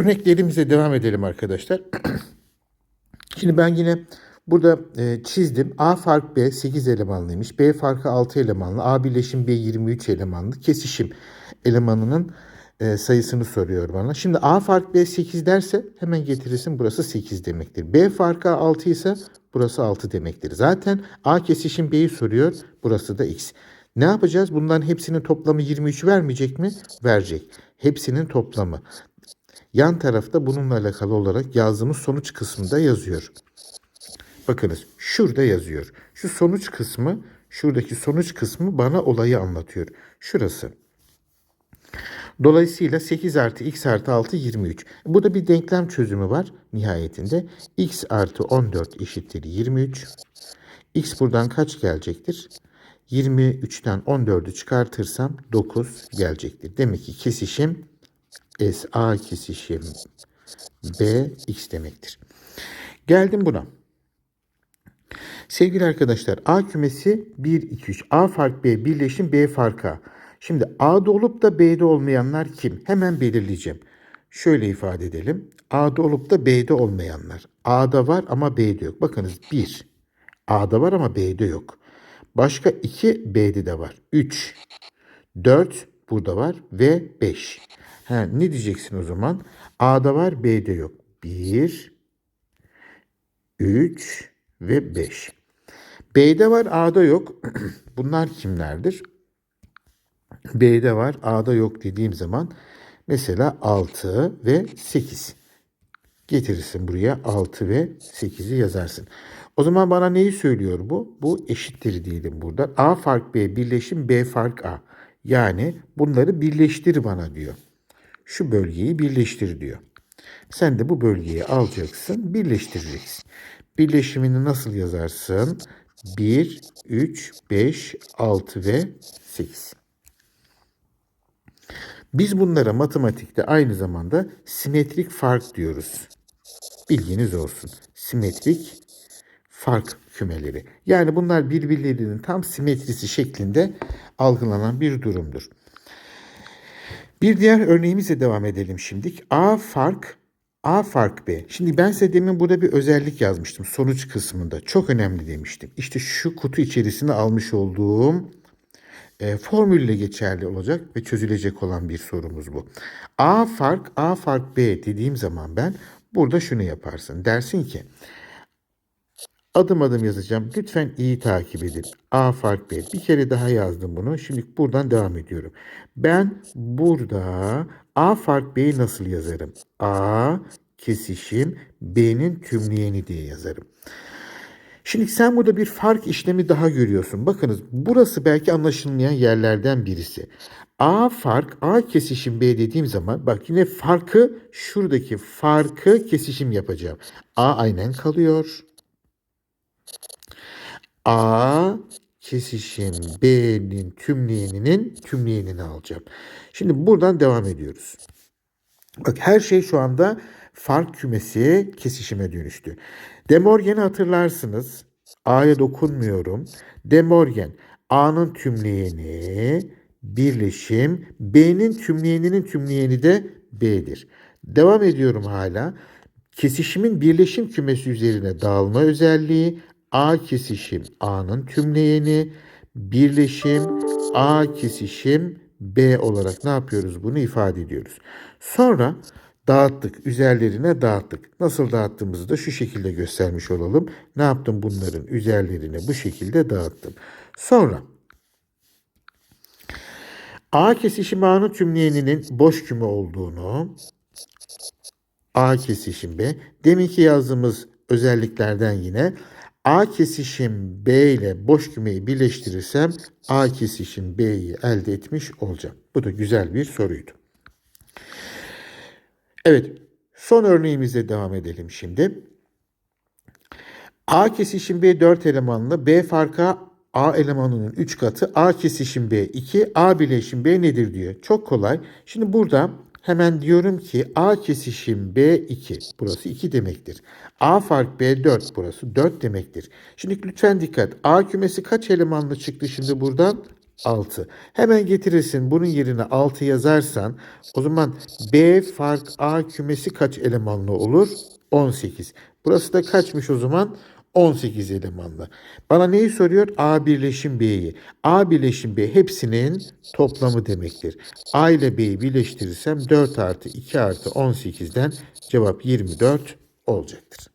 Örneklerimize devam edelim arkadaşlar. Şimdi ben yine burada e, çizdim. A fark B 8 elemanlıymış. B farkı 6 elemanlı. A birleşim B 23 elemanlı. Kesişim elemanının e, sayısını soruyor bana. Şimdi A fark B 8 derse hemen getirirsin burası 8 demektir. B farkı 6 ise burası 6 demektir. Zaten A kesişim B'yi soruyor. Burası da X. Ne yapacağız? Bunların hepsinin toplamı 23 vermeyecek mi? Verecek. Hepsinin toplamı. Yan tarafta bununla alakalı olarak yazdığımız sonuç kısmında yazıyor. Bakınız şurada yazıyor. Şu sonuç kısmı, şuradaki sonuç kısmı bana olayı anlatıyor. Şurası. Dolayısıyla 8 artı x artı 6 23. Burada bir denklem çözümü var nihayetinde. x artı 14 eşittir 23. x buradan kaç gelecektir? 23'ten 14'ü çıkartırsam 9 gelecektir. Demek ki kesişim S A kesişim B X demektir. Geldim buna. Sevgili arkadaşlar A kümesi 1, 2, 3. A fark B birleşim B fark A. Şimdi A'da olup da B'de olmayanlar kim? Hemen belirleyeceğim. Şöyle ifade edelim. A'da olup da B'de olmayanlar. A'da var ama B'de yok. Bakınız 1. A'da var ama B'de yok. Başka 2 B'de de var. 3, 4 burada var ve 5. Ha, ne diyeceksin o zaman? A'da var B'de yok. 1, 3 ve 5. B'de var A'da yok. Bunlar kimlerdir? B'de var A'da yok dediğim zaman mesela 6 ve 8. Getirirsin buraya 6 ve 8'i yazarsın. O zaman bana neyi söylüyor bu? Bu eşittir diyelim burada. A fark B birleşim B fark A. Yani bunları birleştir bana diyor. Şu bölgeyi birleştir diyor. Sen de bu bölgeyi alacaksın, birleştireceksin. Birleşimini nasıl yazarsın? 1, 3, 5, 6 ve 8. Biz bunlara matematikte aynı zamanda simetrik fark diyoruz. Bilginiz olsun. Simetrik fark kümeleri. Yani bunlar birbirlerinin tam simetrisi şeklinde algılanan bir durumdur. Bir diğer örneğimizle devam edelim şimdilik. A fark A fark B. Şimdi ben size demin burada bir özellik yazmıştım sonuç kısmında. Çok önemli demiştim. İşte şu kutu içerisine almış olduğum e, formülle geçerli olacak ve çözülecek olan bir sorumuz bu. A fark A fark B dediğim zaman ben burada şunu yaparsın. Dersin ki adım adım yazacağım. Lütfen iyi takip edin. A fark B. Bir kere daha yazdım bunu. Şimdi buradan devam ediyorum. Ben burada A fark B'yi nasıl yazarım? A kesişim B'nin tümleyeni diye yazarım. Şimdi sen burada bir fark işlemi daha görüyorsun. Bakınız burası belki anlaşılmayan yerlerden birisi. A fark A kesişim B dediğim zaman bak yine farkı şuradaki farkı kesişim yapacağım. A aynen kalıyor. A kesişim B'nin tümleyeninin tümleyenini alacağım. Şimdi buradan devam ediyoruz. Bak her şey şu anda fark kümesi kesişime dönüştü. De Morgan'ı hatırlarsınız. A'ya dokunmuyorum. De Morgan A'nın tümleyeni birleşim B'nin tümleyeninin tümleyeni de B'dir. Devam ediyorum hala. Kesişimin birleşim kümesi üzerine dağılma özelliği A kesişim A'nın tümleyeni birleşim A kesişim B olarak ne yapıyoruz bunu ifade ediyoruz. Sonra dağıttık. Üzerlerine dağıttık. Nasıl dağıttığımızı da şu şekilde göstermiş olalım. Ne yaptım bunların üzerlerine bu şekilde dağıttım. Sonra A kesişim A'nın tümleyeninin boş küme olduğunu A kesişim B. Deminki yazdığımız özelliklerden yine A kesişim B ile boş kümeyi birleştirirsem A kesişim B'yi elde etmiş olacağım. Bu da güzel bir soruydu. Evet, son örneğimize devam edelim şimdi. A kesişim B 4 elemanlı, B farkı A elemanının 3 katı, A kesişim B 2, A bileşim B nedir diyor. Çok kolay. Şimdi burada hemen diyorum ki A kesişim B 2. Burası 2 demektir. A fark B 4. Burası 4 demektir. Şimdi lütfen dikkat. A kümesi kaç elemanlı çıktı şimdi buradan? 6. Hemen getirirsin bunun yerine 6 yazarsan o zaman B fark A kümesi kaç elemanlı olur? 18. Burası da kaçmış o zaman? 18 elemanlı. Bana neyi soruyor? A birleşim B'yi. A birleşim B hepsinin toplamı demektir. A ile B'yi birleştirirsem 4 artı 2 artı 18'den cevap 24 olacaktır.